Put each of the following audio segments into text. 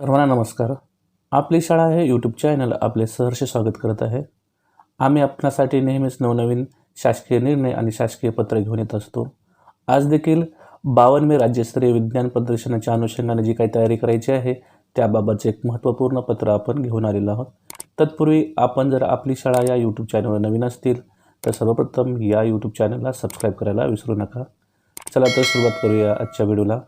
सर्वांना नमस्कार. आपली शाळा हे यूट्यूब चॅनल आपले सहर्ष स्वागत करत आहे. आम्ही आपणासाठी नेहमीच नवनवीन शासकीय निर्णय आणि शासकीय पत्र घेऊन येत असतो. आज देखील बावनवे राज्यस्तरीय विज्ञान प्रदर्शनाच्या अनुषंगाने जी काही तयारी करायची आहे त्याबाबतचे एक महत्त्वपूर्ण पत्र आपण घेऊन आलेलो आहोत. तत्पूर्वी आपण जर आपली शाळा या यूट्यूब चॅनलवर नवीन असतील तर सर्वप्रथम या यूट्यूब चॅनलला सबस्क्राईब करायला विसरू नका. चला तर सुरुवात करूया आजच्या व्हिडिओला.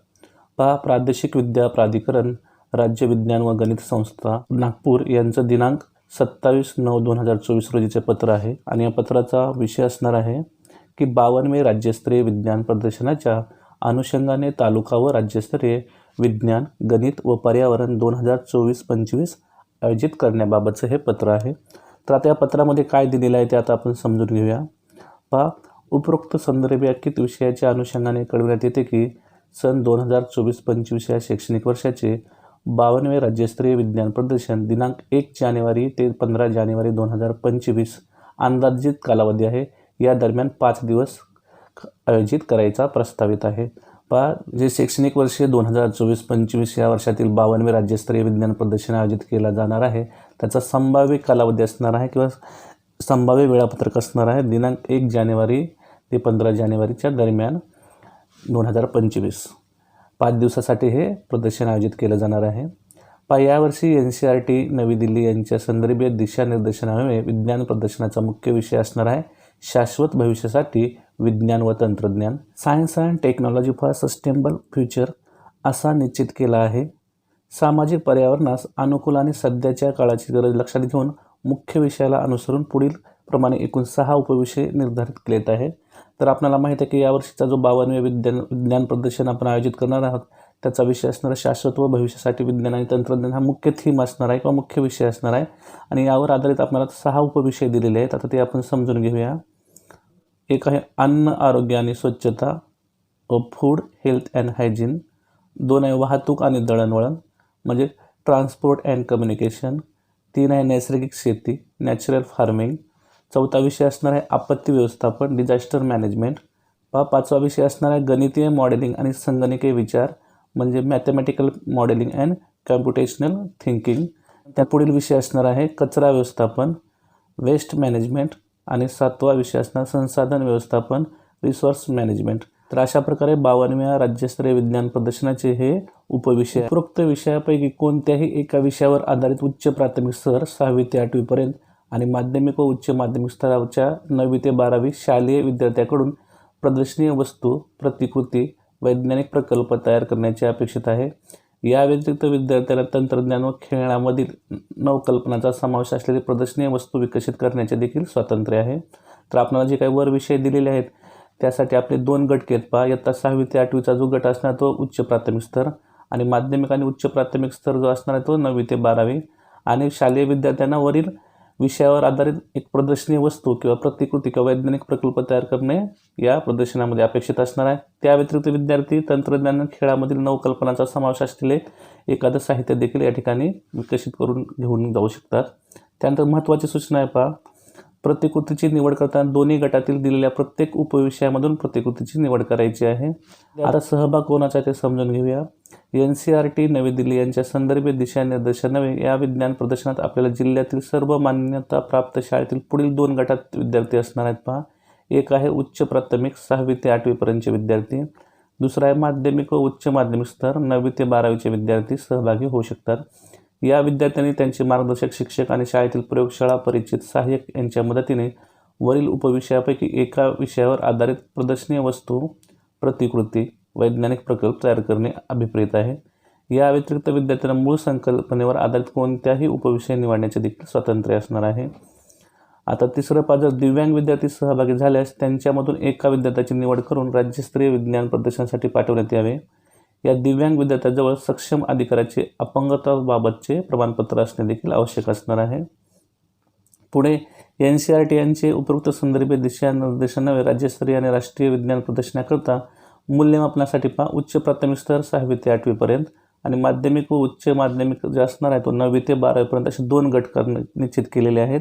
पहा प्रादेशिक विद्या प्राधिकरण राज्य विज्ञान व गणित संस्था नागपूर यांचं दिनांक सत्तावीस नऊ दोन हजार चोवीस रोजीचे पत्र आहे. आणि या पत्राचा विषय असणार आहे की बावनवे राज्यस्तरीय विज्ञान प्रदर्शनाच्या अनुषंगाने तालुका व राज्यस्तरीय विज्ञान गणित व पर्यावरण दोन हजार चोवीस पंचवीस आयोजित करण्याबाबतचं हे पत्र आहे. तर आता या पत्रामध्ये काय दिलेलं आहे ते आता आपण समजून घेऊया. पहा उपरोक्त संदर्भित विषयाच्या अनुषंगाने कळविण्यात येते की सन दोन हजार चोवीस पंचवीस या शैक्षणिक वर्षाचे बावनवे राज्यस्तरीय विज्ञान प्रदर्शन दिनांक एक जानेवारी ते पंधरा जानेवारी दोन हजार पंचवीस. अंदाजित कालावधी आहे या दरम्यान पाच दिवस आयोजित करायचा प्रस्तावित आहे. पा जे शैक्षणिक वर्ष दोन हजार चोवीस पंचवीस या वर्षातील बावनवे राज्यस्तरीय विज्ञान प्रदर्शन आयोजित केला जाणार आहे त्याचा संभाव्य कालावधी असणार आहे किंवा संभाव्य वेळापत्रक असणार आहे दिनांक एक जानेवारी ते पंधरा जानेवारीच्या दरम्यान दोन हजार पंचवीस. पाच दिवसासाठी हे प्रदर्शन आयोजित केलं जाणार आहे. पा यावर्षी एन सी आर टी नवी दिल्ली यांच्या संदर्भीय दिशानिर्देशनामुळे विज्ञान प्रदर्शनाचा मुख्य विषय असणार आहे शाश्वत भविष्यासाठी विज्ञान व तंत्रज्ञान. Science and technology for sustainable future असा निश्चित केला आहे. सामाजिक पर्यावरणास अनुकूल आणि सध्याच्या काळाची गरज लक्षात घेऊन मुख्य विषयाला अनुसरून पुढील प्रमाणे एकूण सहा उपविषय निर्धारित केलेत आहे तर आपल्याला माहीत आहे की यावर्षीचा जो बावनवे विज्ञान विज्ञान प्रदर्शन आपण आयोजित करणार आहोत त्याचा विषय असणारा शाश्वत व भविष्यासाठी विज्ञान आणि तंत्रज्ञान हा मुख्य थीम असणार आहे किंवा मुख्य विषय असणार आहे. आणि यावर आधारित आपल्याला सहा उपविषय दिलेले आहेत. आता ते आपण समजून घेऊया. एक आहे अन्न आरोग्य आणि स्वच्छता. व फूड हेल्थ अँड हायजीन दोन आहे वाहतूक आणि दळणवळण म्हणजे ट्रान्सपोर्ट अँड कम्युनिकेशन तीन आहे नैसर्गिक शेती नॅचरल फार्मिंग चौथा विषय असणार आहे आपत्ती व्यवस्थापन डिझास्टर मॅनेजमेंट पहा पाचवा विषय असणार आहे गणितीय मॉडेलिंग आणि संगणकीय विचार म्हणजे mathematical modelling and computational thinking त्या पुढील विषय असणार आहे कचरा व्यवस्थापन वेस्ट मॅनेजमेंट आणि सातवा विषय असणार संसाधन व्यवस्थापन रिसोर्स मॅनेजमेंट तर अशा प्रकारे बावनव्या राज्यस्तरीय विज्ञान प्रदर्शनाचे हे उपविषय. उपरोक्त विषयापैकी कोणत्याही एका विषयावर आधारित उच्च प्राथमिक स्तर सहावी ते आठवीपर्यंत आणि माध्यमिक व उच्च माध्यमिक स्तरावरच्या नववी ते बारावी शालेय विद्यार्थ्याकडून प्रदर्शनीय वस्तू प्रतिकृती वैज्ञानिक प्रकल्प तयार करण्याचे अपेक्षित आहे. या व्यतिरिक्त विद्यार्थ्याला तंत्रज्ञान व खेळामधील नवकल्पनाचा समावेश असलेली प्रदर्शनीय वस्तू विकसित करण्याचे देखील स्वातंत्र्य आहे. तर आपल्याला जे काही वर विषय दिलेले आहेत त्यासाठी आपले दोन गट घेत पहा. इयत्ता सहावी ते आठवीचा जो गट असणार तो उच्च प्राथमिक स्तर आणि माध्यमिक आणि उच्च प्राथमिक स्तर जो असणार आहे तो नववी ते बारावी. आणि शालेय विद्यार्थ्यांना वरील विषयावर आधारित एक प्रदर्शनीय वस्तू किंवा प्रतिकृती किंवा वैज्ञानिक प्रकल्प तयार करणे या प्रदर्शनामध्ये अपेक्षित असणार आहे. त्या व्यतिरिक्त विद्यार्थी तंत्रज्ञान खेळामधील नवकल्पनाचा समावेश असलेले एखादं साहित्य देखील या ठिकाणी विकसित करून घेऊन जाऊ शकतात. त्यानंतर महत्त्वाची सूचना आहे पहा. प्रतिकृतीची निवड करताना दोन्ही गटातील दिलेल्या प्रत्येक उपविषयामधून प्रतिकृतीची निवड करायची आहे. आता सहभाग कोणाचा आहे ते समजून घेऊया. एन सी आर टी नवी दिल्ली यांच्या संदर्भित दिशानिर्देशान्वये या विज्ञान प्रदर्शनात आपल्याला जिल्ह्यातील सर्व मान्यता प्राप्त शाळेतील पुढील दोन गटात विद्यार्थी असणार आहेत पहा. एक आहे उच्च प्राथमिक सहावी ते आठवीपर्यंतचे विद्यार्थी. दुसरा आहे माध्यमिक व उच्च माध्यमिक स्तर. नववी ते बारावीचे विद्यार्थी सहभागी होऊ शकतात. या विद्यार्थ्यांनी त्यांचे मार्गदर्शक शिक्षक आणि शाळेतील प्रयोगशाळा परिचित सहाय्यक यांच्या मदतीने वरील उपविषयापैकी एका विषयावर आधारित प्रदर्शनीय वस्तू प्रतिकृती वैज्ञानिक प्रकल्प तयार करणे अभिप्रेत आहे. या व्यतिरिक्त विद्यार्थ्यांना मूळ संकल्पनेवर आधारित कोणत्याही उपविषय निवडण्याचे देखील स्वातंत्र्य असणार आहे. आता तिसरं पाच जर दिव्यांग विद्यार्थी सहभागी झाल्यास त्यांच्यामधून एका विद्यार्थ्याची निवड करून राज्यस्तरीय विज्ञान प्रदर्शनासाठी पाठवण्यात यावे. या दिव्यांग विद्यार्थ्याजवळ सक्षम अधिकाराचे अपंगताबाबतचे प्रमाणपत्र असणे देखील आवश्यक असणार आहे. पुढे एन सी आर टी यांचे उपयुक्त संदर्भीय दिशानिर्देशांना राज्यस्तरीय आणि राष्ट्रीय विज्ञान प्रदर्शनाकरता मूल्यमापनासाठी पहा. उच्च प्राथमिक स्तर सहावी ते आठवीपर्यंत आणि माध्यमिक व उच्च माध्यमिक जे असणार आहे तो नववी ते बारावीपर्यंत असे दोन गट करणे निश्चित केलेले आहेत.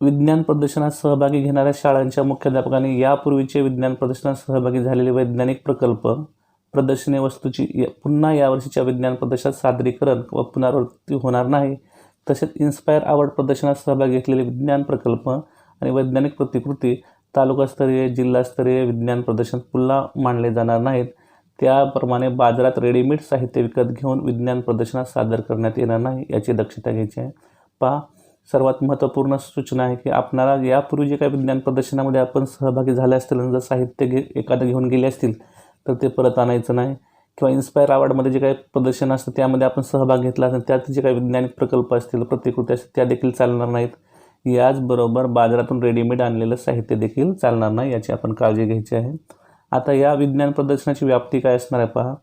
विज्ञान प्रदर्शनात सहभागी घेणाऱ्या शाळांच्या मुख्याध्यापकांनी यापूर्वीचे विज्ञान प्रदर्शनात सहभागी झालेले वैज्ञानिक प्रकल्प प्रदर्शने वस्तूची य- पुन्हा यावर्षीच्या विज्ञान प्रदर्शनात सादरीकरण व पुनरावृत्ती होणार नाही. तसेच इन्स्पायर आवड प्रदर्शनात सहभाग घेतलेले विज्ञान प्रकल्प आणि वैज्ञानिक प्रतिकृती तालुकास्तरीय जिल्हास्तरीय विज्ञान प्रदर्शन पुन्हा मांडले जाणार नाहीत. त्याप्रमाणे बाजारात रेडीमेड साहित्य विकत घेऊन विज्ञान प्रदर्शनात सादर करण्यात येणार नाही याची दक्षता घ्यायची आहे. पहा सर्वात महत्त्वपूर्ण सूचना आहे की आपणाला यापूर्वी जे काही विज्ञान प्रदर्शनामध्ये आपण सहभागी झाले असतील आणि जर साहित्य घे एखादं घेऊन गेले असतील तर ते परत आणायचं नाही. किंवा इन्स्पायर अवॉर्डमध्ये जे काही प्रदर्शन असतं त्यामध्ये आपण सहभाग घेतला असेल त्यात जे काही वैज्ञानिक प्रकल्प असतील प्रतिकृती असतील त्या देखील चालणार नाहीत. याचबरोबर बाजारातून रेडीमेड आणलेलं साहित्य देखील चालणार नाही याची आपण काळजी घ्यायची आहे. आता या विज्ञान प्रदर्शनाची व्याप्ती काय असणार आहे पहा.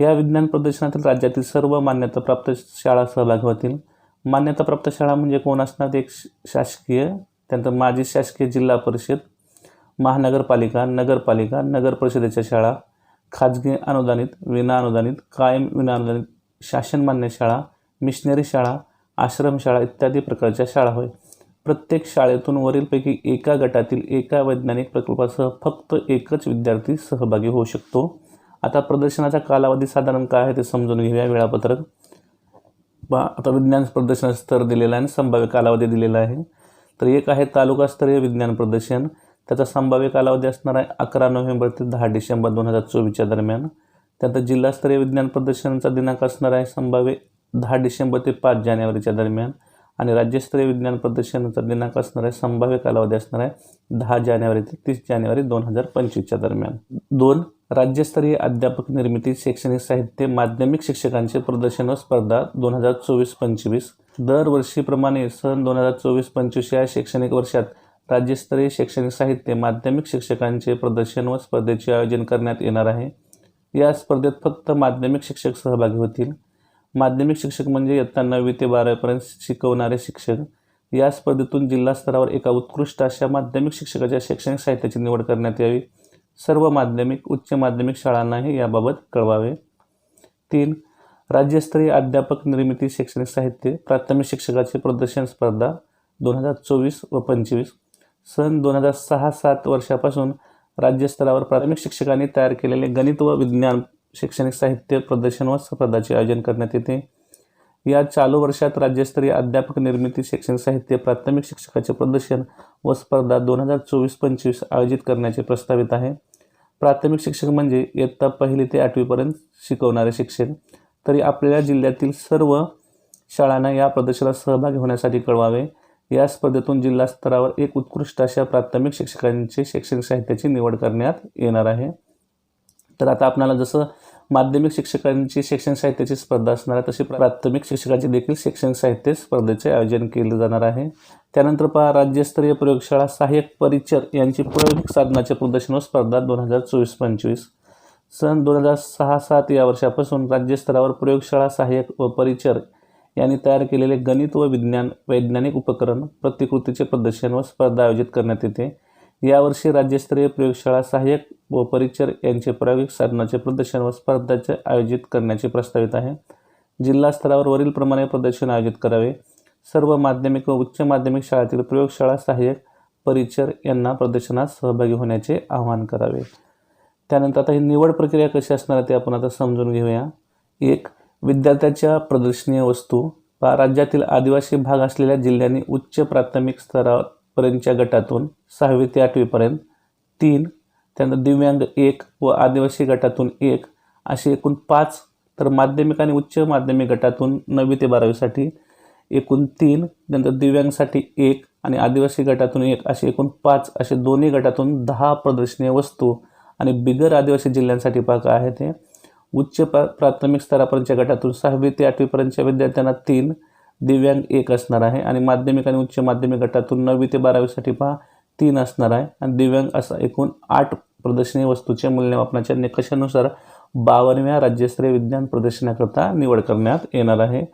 या विज्ञान प्रदर्शनातील राज्यातील सर्व मान्यताप्राप्त शाळा सहभागी होतील. मान्यताप्राप्त शाळा म्हणजे कोण असणार? एक श- शासकीय त्यानंतर माजी शासकीय जिल्हा परिषद महानगरपालिका नगरपालिका नगर परिषदेच्या शाळा खाजगी अनुदानित विना अनुदानित कायम विना अनुदानित शासनमान्य शाळा मिशनरी शाळा आश्रमशाळा इत्यादी प्रकारच्या शाळा होय. प्रत्येक शाळेतून वरीलपैकी एका गटातील एका वैज्ञानिक प्रकल्पासह फक्त एकच विद्यार्थी सहभागी होऊ शकतो. आता प्रदर्शनाचा कालावधी साधारण काय आहे ते समजून घेऊया वेळापत्रक. बा आता विज्ञान प्रदर्शनाचा स्तर दिलेला आहे आणि संभाव्य कालावधी दिलेला आहे. तर एक आहे तालुकास्तरीय विज्ञान प्रदर्शन. त्याचा संभाव्य कालावधी असणार आहे अकरा नोव्हेंबर ते दहा डिसेंबर दोन हजार चोवीसच्या दरम्यान. त्यानंतर जिल्हास्तरीय विज्ञान प्रदर्शनाचा दिनांक असणार आहे संभाव्य दहा डिसेंबर ते पाच जानेवारीच्या दरम्यान. आणि राज्यस्तरीय विज्ञान प्रदर्शनाचा दिनांक असणार आहे संभाव्य कालावधी असणार आहे दहा जानेवारी ते तीस जानेवारी दोन हजार पंचवीसच्या दरम्यान. दोन राज्यस्तरीय अध्यापक निर्मिती शैक्षणिक साहित्य माध्यमिक शिक्षकांचे प्रदर्शन व स्पर्धा दोन हजार चोवीस पंचवीस. दरवर्षीप्रमाणे सन दोन हजार चोवीस पंचवीस या शैक्षणिक वर्षात राज्यस्तरीय शैक्षणिक साहित्य माध्यमिक शिक्षकांचे प्रदर्शन व स्पर्धेचे आयोजन करण्यात येणार आहे. या स्पर्धेत फक्त माध्यमिक शिक्षक सहभागी होतील. माध्यमिक शिक्षक म्हणजे इयत्ता नववी ते बारावीपर्यंत शिकवणारे शिक्षक. या स्पर्धेतून जिल्हा स्तरावर एका उत्कृष्ट अशा माध्यमिक शिक्षकाच्या शैक्षणिक साहित्याची निवड करण्यात यावी. सर्व माध्यमिक उच्च माध्यमिक शाळांनाही याबाबत कळवावे. तीन राज्यस्तरीय अध्यापक निर्मिती शैक्षणिक साहित्य प्राथमिक शिक्षकाचे प्रदर्शन स्पर्धा दोन हजार चोवीस व पंचवीस. सन दोन हजार सहा सात वर्षापासून राज्यस्तरावर प्राथमिक शिक्षकांनी तयार केलेले गणित व विज्ञान शैक्षणिक साहित्य प्रदर्शन व स्पर्धाचे आयोजन करण्यात येते. या चालू वर्षात राज्यस्तरीय अध्यापक निर्मिती शैक्षणिक साहित्य प्राथमिक शिक्षकाचे प्रदर्शन व स्पर्धा दोन हजार चोवीस पंचवीस आयोजित करण्याचे प्रस्तावित आहे. प्राथमिक शिक्षक म्हणजे इयत्ता पहिली ते आठवीपर्यंत शिकवणारे शिक्षक. तरी आपल्या जिल्ह्यातील सर्व शाळांना या प्रदर्शनात सहभागी होण्यासाठी कळवावे. या स्पर्धेतून जिल्हा स्तरावर एक उत्कृष्ट अशा प्राथमिक शिक्षकांची शैक्षणिक साहित्याची निवड करण्यात येणार आहे. तर आता आपल्याला जसं माध्यमिक शिक्षकांची शैक्षणिक साहित्याची स्पर्धा असणार आहे तशी प्राथमिक शिक्षकांची देखील शैक्षणिक साहित्य स्पर्धेचे आयोजन केले जाणार आहे. त्यानंतर पहा राज्यस्तरीय प्रयोगशाळा सहाय्यक परिचर यांची प्रायोगिक साधनाचे प्रदर्शन व स्पर्धा दोन हजार चोवीस पंचवीस. सन दोन हजार सहा सात या वर्षापासून राज्यस्तरावर प्रयोगशाळा सहाय्यक व परिचर यांनी तयार केलेले गणित व विज्ञान वैज्ञानिक उपकरण प्रतिकृतीचे प्रदर्शन व स्पर्धा आयोजित करण्यात येते. यावर्षी राज्यस्तरीय प्रयोगशाळा सहाय्यक व परिचर यांचे प्रायोगिक साधनाचे प्रदर्शन व स्पर्धाचे आयोजित करण्याचे प्रस्तावित आहे. जिल्हा स्तरावर वरीलप्रमाणे प्रदर्शन आयोजित करावे. सर्व माध्यमिक व उच्च माध्यमिक शाळेतील प्रयोगशाळा सहाय्यक परिचर यांना प्रदर्शनात सहभागी होण्याचे आवाहन करावे. त्यानंतर आता ही निवड प्रक्रिया कशी असणार आहे ते आपण आता समजून घेऊया. एक विद्यार्थ्याच्या प्रदर्शनीय वस्तू राज्यातील आदिवासी भाग असलेल्या जिल्ह्यांनी उच्च प्राथमिक स्तरापर्यंतच्या गटातून सहावी ते आठवीपर्यंत तीन त्यानंतर दिव्यांग एक व आदिवासी गटातून एक असे एकूण पाच तर माध्यमिक आणि उच्च माध्यमिक गटातून नववी ते बारावीसाठी एकूण तीन नंतर दिव्यांगसाठी एक आणि आदिवासी गटातून एक असे एकूण पाच असे दोन्ही गटातून दहा प्रदर्शनीय वस्तू आणि बिगर आदिवासी जिल्ह्यांसाठी पहा आहे ते उच्च प्रा प्राथमिक स्तरापर्यंतच्या गटातून सहावी ते आठवीपर्यंतच्या विद्यार्थ्यांना तीन दिव्यांग एक असणार आहे. आणि माध्यमिक आणि उच्च माध्यमिक गटातून नववी ते बारावीसाठी पहा तीन असणार आहे. आणि दिव्यांग असा एकूण आठ प्रदर्शनी वस्तूचे मूल्यमापनाच्या निकषानुसार बावनव्या राज्यस्तरीय विज्ञान प्रदर्शनाकरता निवड करण्यात येणार आहे.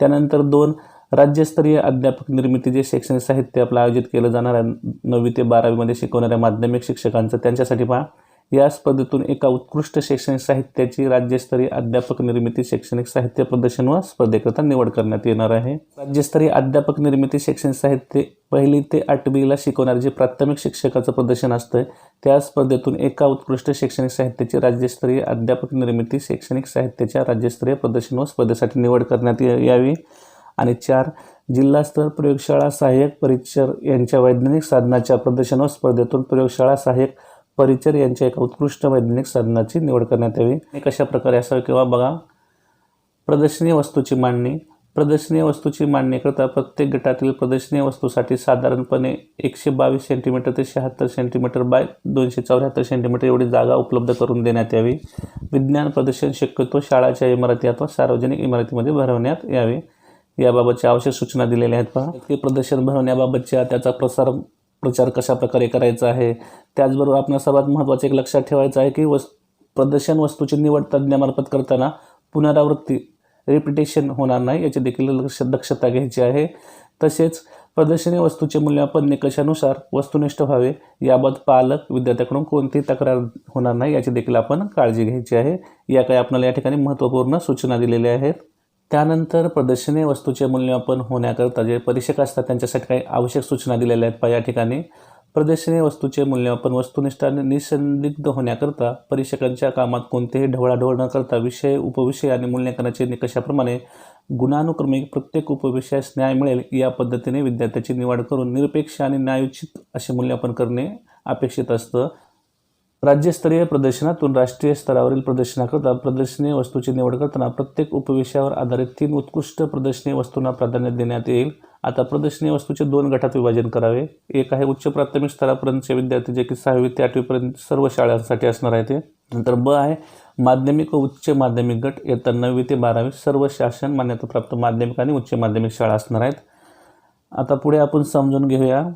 त्यानंतर दोन राज्यस्तरीय अध्यापक निर्मिती जे शैक्षणिक साहित्य आपलं आयोजित केलं जाणार आहे नववी ते बारावीमध्ये शिकवणाऱ्या माध्यमिक शिक्षकांचं त्यांच्यासाठी पहा. या स्पर्धेतून एका उत्कृष्ट शैक्षणिक साहित्याची राज्यस्तरीय अध्यापक निर्मिती शैक्षणिक साहित्य प्रदर्शन व स्पर्धेकरता निवड करण्यात येणार आहे. राज्यस्तरीय अध्यापक निर्मिती शैक्षणिक साहित्य पहिली ते आठवीला शिकवणारे जे प्राथमिक शिक्षकाचं प्रदर्शन असतं त्या स्पर्धेतून एका उत्कृष्ट शैक्षणिक साहित्याची राज्यस्तरीय अध्यापक निर्मिती शैक्षणिक साहित्याच्या राज्यस्तरीय प्रदर्शन व स्पर्धेसाठी निवड करण्यात यावी. आणि चार जिल्हास्तर प्रयोगशाळा सहाय्यक परिचर यांच्या वैज्ञानिक साधनाच्या प्रदर्शन व स्पर्धेतून प्रयोगशाळा सहाय्यक परिचर यांच्या एका उत्कृष्ट वैज्ञानिक साधनाची निवड करण्यात यावी. आणि कशा प्रकारे असावे किंवा बघा प्रदर्शनीय वस्तूची मांडणी. प्रदर्शनीय वस्तूची मांडणी करता प्रत्येक गटातील प्रदर्शनीय वस्तूसाठी साधारणपणे एकशे बावीस सेंटीमीटर ते शहात्तर सेंटीमीटर बाय दोनशे चौऱ्याहत्तर सेंटीमीटर एवढी जागा उपलब्ध करून देण्यात यावी. विज्ञान प्रदर्शन शक्यतो शाळाच्या इमारती अथवा सार्वजनिक इमारतीमध्ये भरवण्यात यावे. याबाबतच्या आवश्यक सूचना दिलेल्या आहेत पहा. ते प्रदर्शन भरवण्याबाबतच्या त्याचा प्रसार प्रचार कशा प्रकारे करायचा आहे? त्याचबरोबर आपण सर्वात महत्त्वाचं एक लक्षात ठेवायचं आहे की वस् प्रदर्शन वस्तूची निवड तज्ज्ञामार्फत करताना पुनरावृत्ती रिपिटेशन होणार नाही याची देखील लक्ष दक्षता घ्यायची आहे. तसेच प्रदर्शनी वस्तूचे मूल्यमापन निकषानुसार वस्तुनिष्ठ व्हावे याबाबत पालक विद्यार्थ्याकडून कोणतीही तक्रार होणार नाही याची देखील आपण काळजी घ्यायची आहे. या काही आपल्याला या ठिकाणी महत्त्वपूर्ण सूचना दिलेल्या आहेत. त्यानंतर प्रदर्शनी वस्तूचे मूल्यमापन होण्याकरता जे परीक्षक असतात त्यांच्यासाठी काही आवश्यक सूचना दिलेल्या आहेत पहा या ठिकाणी. प्रदर्शनी वस्तूचे मूल्यमापन वस्तुनिष्ठ आणि निसंदिग्ध होण्याकरता परीक्षकांच्या कामात कोणतेही ढवळाढवळ न करता विषय उपविषय आणि मूल्यांकनाचे निकषाप्रमाणे गुणानुक्रमिक प्रत्येक उपविषयास न्याय मिळेल या पद्धतीने विद्यार्थ्याची निवड करून निरपेक्ष आणि न्यायोचित असे मूल्यमापन करणे अपेक्षित असतं. राज्यस्तरीय प्रदर्शनातून राष्ट्रीय स्तरावरील प्रदर्शनाकरता प्रदर्शनीय वस्तूची निवड करताना प्रत्येक उपविषयावर आधारित तीन उत्कृष्ट प्रदर्शनीय वस्तूंना प्राधान्य देण्यात येईल. आता प्रदर्शनीय वस्तूचे दोन गटात विभाजन करावे. एक आहे उच्च प्राथमिक स्तरापर्यंतचे विद्यार्थी जे की सहावी ते आठवीपर्यंत सर्व शाळांसाठी असणार आहे ते. नंतर ब आहे माध्यमिक व उच्च माध्यमिक गट. इयत्ता नववी ते बारावी सर्व शासन मान्यताप्राप्त माध्यमिक आणि उच्च माध्यमिक शाळा असणार आहेत. आता पुढे आपण समजून घेऊया.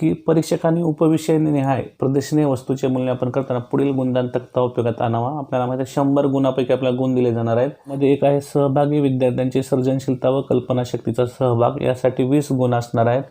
की परीक्षकांनी उपविषय निहाय प्रदर्शनीय वस्तूचे मूल्यांकन करताना पुढील गुणदान तक्ता उपयोगात आणावा. आपल्याला माहिती आहे शंभर गुणापैकी आपल्याला गुण दिले जाणार आहेत. मध्ये एक आहे सहभागी विद्यार्थ्यांची सर्जनशीलता व कल्पनाशक्तीचा सहभाग. यासाठी वीस गुण असणार आहेत.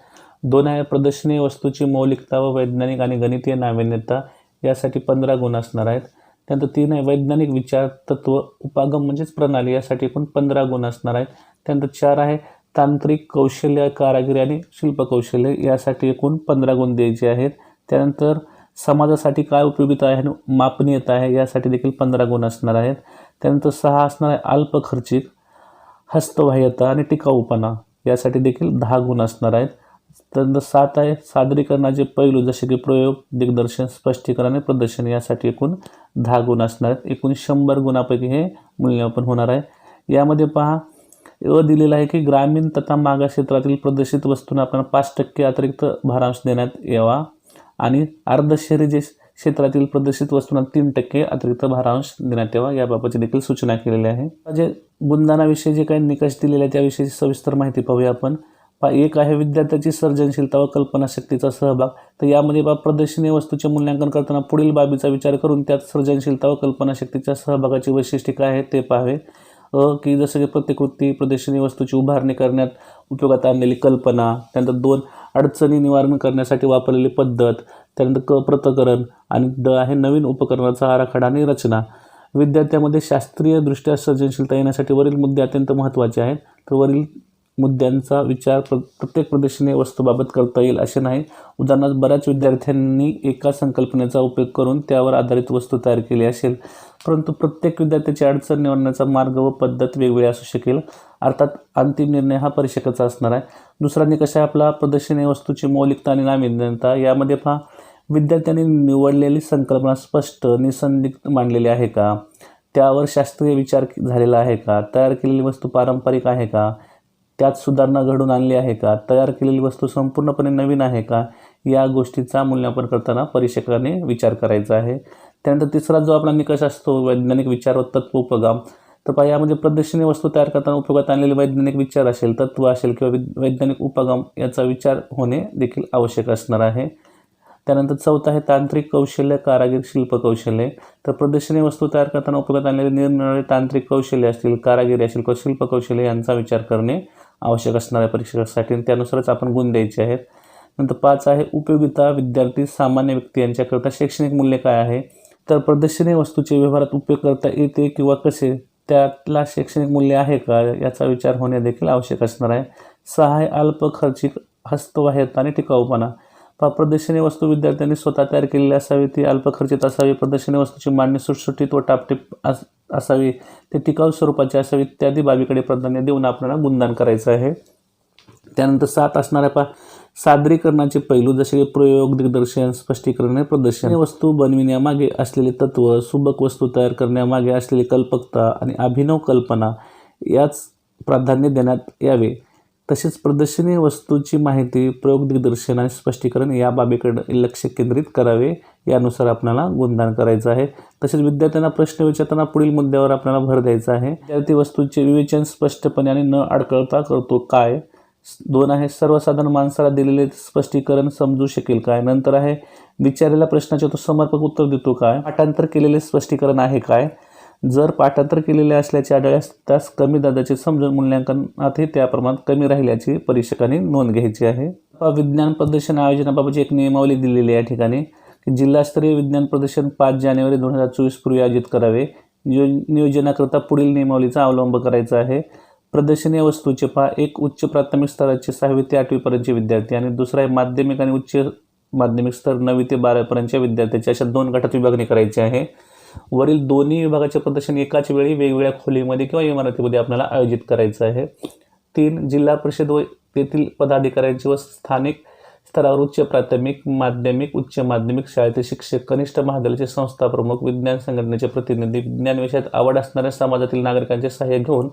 दोन आहे प्रदर्शनीय वस्तूची मौलिकता व वैज्ञानिक आणि गणितीय नाविन्यता. यासाठी पंधरा गुण असणार आहेत. त्यानंतर तीन आहे वैज्ञानिक विचार तत्व उपागम म्हणजेच प्रणाली. यासाठी एकूण पंधरा गुण असणार आहेत. त्यानंतर चार आहे तांत्रिक कौशल्य कारागिरी आणि शिल्पकौशल्य यासाठी एकूण पंधरा गुण द्यायचे आहेत. त्यानंतर समाजासाठी काय उपयोगिता आहे आणि मापनीयता आहे यासाठी देखील पंधरा गुण असणार आहेत. त्यानंतर सहा असणार आहे अल्प खर्चिक हस्तबाह्यता आणि टिकाऊपणा यासाठी देखील दहा गुण असणार आहेत. त्यानंतर सात आहे सादरीकरणाचे पैलू जसे की प्रयोग दिग्दर्शन स्पष्टीकरण आणि प्रदर्शन यासाठी एकूण दहा गुण असणार आहेत. एकूण शंभर गुणापैकी हे मूल्यमापन होणार आहे. यामध्ये पहा व दिलेलं आहे की ग्रामीण तथा मागास क्षेत्रातील प्रदर्शित वस्तूंना आपण पाच टक्के अतिरिक्त भारांश देण्यात यावा. आणि अर्ध शहरी जे क्षेत्रातील प्रदर्शित वस्तूंना तीन टक्के अतिरिक्त भारांश देण्यात यावा याबाबतची देखील सूचना केलेली आहे. जे गुणदानाविषयी जे काही निकष दिलेले आहे त्याविषयी सविस्तर माहिती पाहूया आपण. पा एक आहे विद्यार्थ्याची सर्जनशीलता व कल्पनाशक्तीचा सहभाग. तर यामध्ये बा प्रदर्शनीय वस्तूचे मूल्यांकन करताना पुढील बाबीचा विचार करून त्यात सर्जनशीलता व कल्पनाशक्तीच्या सहभागाची वैशिष्ट्ये काय आहेत ते पाहावे. की जसं की प्रतिकृती प्रदर्शनी वस्तूची उभारणी करण्यात उपयोगात आणलेली कल्पना त्यानंतर दोन अडचणी निवारण करण्यासाठी वापरलेली पद्धत त्यानंतर क प्रतकरण आणि द आहे नवीन उपकरणाचा आराखडा आणि रचना. विद्यार्थ्यामध्ये शास्त्रीयदृष्ट्या सर्जनशीलता येण्यासाठी वरील मुद्दे अत्यंत महत्त्वाचे आहेत. तर वरील मुद्द्यांचा विचार प्र प्रत्येक प्रदर्शनी वस्तूबाबत करता येईल असे नाही. उदाहरणार्थ बऱ्याच विद्यार्थ्यांनी एका संकल्पनेचा उपयोग करून त्यावर आधारित वस्तू तयार केली असेल. परंतु प्रत्येक विद्यार्थ्याची अडचण निवडण्याचा मार्ग व पद्धत वेगवेगळी असू शकेल. अर्थात अंतिम निर्णय हा परीक्षकाचा असणार आहे. दुसरा निकष आहे आपला प्रदर्शनी वस्तूची मौलिकता आणि नाविन्यता. यामध्ये पहा विद्यार्थ्यांनी निवडलेली संकल्पना स्पष्ट निसंदिग्ध मांडलेली आहे का? त्यावर शास्त्रीय विचार झालेला आहे का? तयार केलेली वस्तू पारंपरिक आहे का? त्यात सुधारणा घडून आणली आहे का? तयार केलेली वस्तू संपूर्णपणे नवीन आहे का? या गोष्टीचा मूल्यांकन करताना परीक्षकाने विचार करायचा आहे. त्यानंतर तिसरा जो आपला निकष असतो वैज्ञानिक विचार व तत्व उपगम. तर पहा यामध्ये प्रदर्शनी वस्तू तयार करताना उपयोगात आणलेले वैज्ञानिक विचार असेल तत्व असेल किंवा वि वैज्ञानिक उपगम याचा विचार होणे देखील आवश्यक असणार आहे. त्यानंतर चौथा आहे तांत्रिक कौशल्य कारागीर शिल्प कौशल्य. तर प्रदर्शनी वस्तू तयार करताना उपयोगात आणलेले निरनिराळे तांत्रिक कौशल्य असतील कारागिरी असेल किंवा शिल्प कौशल्य यांचा विचार करणे आवश्यक असणार आहे परीक्षकासाठी आणि त्यानुसारच आपण गुण द्यायचे आहेत. नंतर पाच आहे उपयोगिता. विद्यार्थी सामान्य व्यक्ती यांच्याकरता शैक्षणिक मूल्य काय आहे? तर प्रदर्शनी वस्तूचे व्यवहारात उपयोग करता येते किंवा कसे? त्यातला शैक्षणिक मूल्य आहे का? याचा विचार होणे देखील आवश्यक असणार आहे. सहाय अल्प खर्चिक हस्तवाह्यता आणि टिकाऊपणा. पा वस्तू विद्यार्थ्यांनी स्वतः तयार केलेली असावी ती अल्पखर्चित असावी प्रदर्शनी वस्तूची मांडणी सुटसुटीत व टापटीप अस असावी ते टिकाऊ स्वरूपाची असावी इत्यादी बाबीकडे प्राधान्य देऊन आपल्याला गुणदान करायचं आहे. त्यानंतर सात असणाऱ्या पा सादरीकरणाचे पैलू जसे की प्रयोग दिग्दर्शन स्पष्टीकरण प्रदर्शन. वस्तू बनविण्यामागे असलेले तत्व सुबक वस्तू तयार करण्यामागे असलेली कल्पकता आणि अभिनव कल्पना याच प्राधान्य देण्यात यावे. तसेच प्रदर्शनी वस्तूची माहिती प्रयोग दिग्दर्शन आणि स्पष्टीकरण या बाबीकडे लक्ष केंद्रित करावे यानुसार आपल्याला गुणदान करायचं आहे. तसेच विद्यार्थ्यांना प्रश्न विचारताना पुढील मुद्द्यावर आपल्याला भर द्यायचा आहे. विद्यार्थी वस्तूचे विवेचन स्पष्टपणे आणि न अडकळता करतो काय? दोन आहे सर्वसाधारण माणसाला दिलेले स्पष्टीकरण समजू शकेल काय? नंतर आहे विचारलेल्या प्रश्नाचे तो समर्पक उत्तर देतो काय? पाठांतर केलेले स्पष्टीकरण आहे काय? जर पाठांतर केलेले असल्याचे आढळल्यास त्यास कमी दादाचे समजून मूल्यांकनातही त्या प्रमाणात कमी राहिल्याची परीक्षकांनी नोंद घ्यायची आहे. विज्ञान प्रदर्शन आयोजनाबाबतची एक नियमावली दिलेली आहे या ठिकाणी की जिल्हास्तरीय विज्ञान प्रदर्शन पाच जानेवारी दोन हजार चोवीस पूर्वी आयोजित करावे. नियो नियोजनाकरता पुढील नियमावलीचा अवलंब करायचा आहे. प्रदर्शनीय वस्तूचे पहा. एक उच्च प्राथमिक स्तराचे सहावी ते आठवीपर्यंतचे विद्यार्थी आणि दुसरा आहे माध्यमिक आणि उच्च माध्यमिक स्तर नववी ते बारावीपर्यंतच्या विद्यार्थ्याची अशा दोन गटात विभागणी करायची आहे. वरील दोन्ही विभागाचे प्रदर्शन एकाच वेळी वेगवेगळ्या खोलीमध्ये किंवा इमारतीमध्ये आपल्याला आयोजित करायचं आहे. तीन जिल्हा परिषद व तेथील पदाधिकाऱ्यांची व स्थानिक स्तरावर उच्च प्राथमिक माध्यमिक उच्च माध्यमिक शाळेतील शिक्षक कनिष्ठ महाविद्यालयाचे संस्था प्रमुख विज्ञान संघटनेचे प्रतिनिधी विज्ञान विषयात आवड असणाऱ्या समाजातील नागरिकांचे सहाय्य घेऊन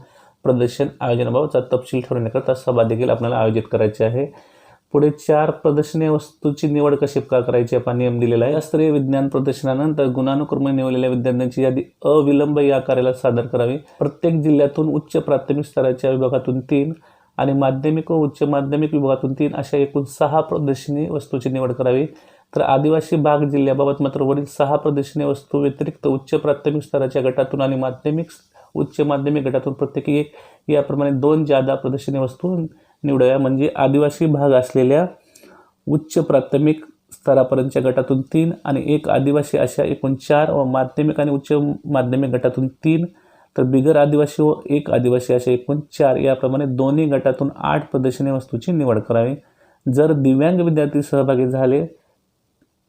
प्रदर्शन आयोजनाबाबतचा तपशील ठरवण्याकरता सभा देखील आपल्याला आयोजित करायची आहे. पुढे चार प्रदर्शनीय वस्तूची निवड कशी का करायची आपण नियम दिलेला आहे? शास्त्रीय विज्ञान प्रदर्शनानंतर गुणानुक्रमे निवडलेल्या विद्यार्थ्यांची यादी अविलंब या कार्याला सादर करावी. प्रत्येक जिल्ह्यातून उच्च प्राथमिक स्तराच्या विभागातून तीन आणि माध्यमिक व उच्च माध्यमिक विभागातून तीन अशा एकूण सहा प्रदर्शनी वस्तूची निवड करावी. तर आदिवासी भाग जिल्ह्याबाबत मात्र वरील सहा प्रदर्शनीय वस्तू व्यतिरिक्त उच्च प्राथमिक स्तराच्या गटातून आणि माध्यमिक उच्च माध्यमिक गटातून प्रत्येकी एक. याप्रमाणे दोन जादा प्रदर्शनी वस्तू निवडाव्या म्हणजे आदिवासी भाग असलेल्या उच्च प्राथमिक स्तरापर्यंतच्या गटातून तीन आणि एक आदिवासी अशा एकूण चार व माध्यमिक आणि उच्च माध्यमिक गटातून तीन तर बिगर आदिवासी व एक आदिवासी अशा एकूण चार. याप्रमाणे दोन्ही गटातून आठ प्रदर्शनी वस्तूची निवड करावी. जर दिव्यांग विद्यार्थी सहभागी झाले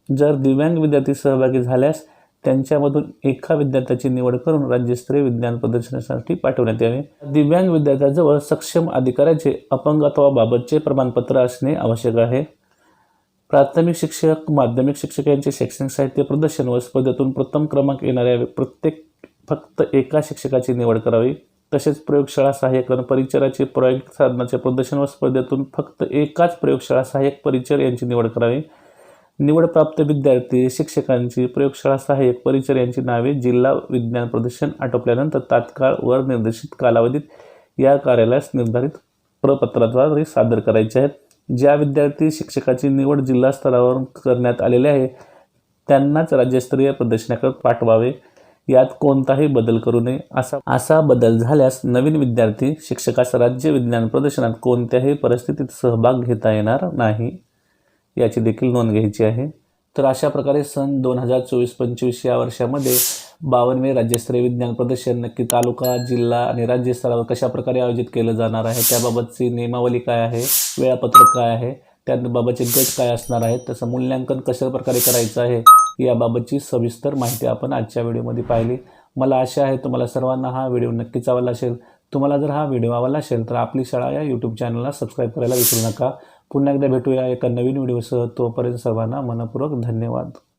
जर दिव्यांग विद्यार्थी सहभागी झाल्यास त्यांच्यामधून एका विद्यार्थ्याची निवड करून राज्यस्तरीय विज्ञान प्रदर्शनासाठी पाठवण्यात यावे. दिव्यांग विद्यार्थ्याजवळ सक्षम अधिकाऱ्याचे अपंगत्वाबाबतचे प्रमाणपत्र असणे आवश्यक आहे. प्राथमिक शिक्षक माध्यमिक शिक्षक यांचे शैक्षणिक साहित्य प्रदर्शन व स्पर्धेतून प्रथम क्रमांक येणाऱ्या प्रत्येक फक्त एका शिक्षकाची निवड करावी. तसेच प्रयोगशाळा सहाय्यक परिचराचे प्रयोग साधनाचे प्रदर्शन व स्पर्धेतून फक्त एकाच प्रयोगशाळा सहाय्यक परिचर यांची निवड करावी. निवडप्राप्त विद्यार्थी शिक्षकांची प्रयोगशाळा सहाय्यक परिचर यांची नावे जिल्हा विज्ञान प्रदर्शन आटोपल्यानंतर तात्काळ वर निर्देशित कालावधीत या कार्यालयास निर्धारित प्रपत्राद्वारे सादर करायचे आहेत. ज्या विद्यार्थी शिक्षकाची निवड जिल्हा स्तरावर करण्यात आलेली आहे त्यांनाच राज्यस्तरीय प्रदर्शनाकडे पाठवावे. यात कोणताही बदल करू नये. असा असा बदल झाल्यास नवीन विद्यार्थी शिक्षकास राज्य विज्ञान प्रदर्शनात कोणत्याही परिस्थितीत सहभाग घेता येणार नाही. याची देखील नोंद घ्यायची आहे. तर अशा प्रकारे सन दोन हजार चोवीस पंचवीस या वर्षामध्ये बावनवे राज्यस्तरीय विज्ञान प्रदर्शन नक्की तालुका जिल्हा आणि राज्य स्तरावर आयोजित केलं जाणार आहे? त्याबाबतची नियमावली काय आहे? वेळापत्रक काय आहे? त्याबाबतचे गट काय असणार आहेत? त्याचं मूल्यांकन कशा प्रकारे करायचं आहे? याबाबतची सविस्तर माहिती आपण आजच्या व्हिडिओमध्ये पाहिली. मला आशा आहे तुम्हाला सर्वांना हा व्हिडिओ नक्कीच आवडला असेल. तुम्हाला जर हा व्हिडिओ आवडला असेल तर आपली शाळा या यूट्यूब चॅनलला सबस्क्राईब करायला विसरू नका. पुन्हा एकदा भेटूया एका नवीन व्हिडिओसह. तोपर्यंत सर्वांना मनपूर्वक धन्यवाद.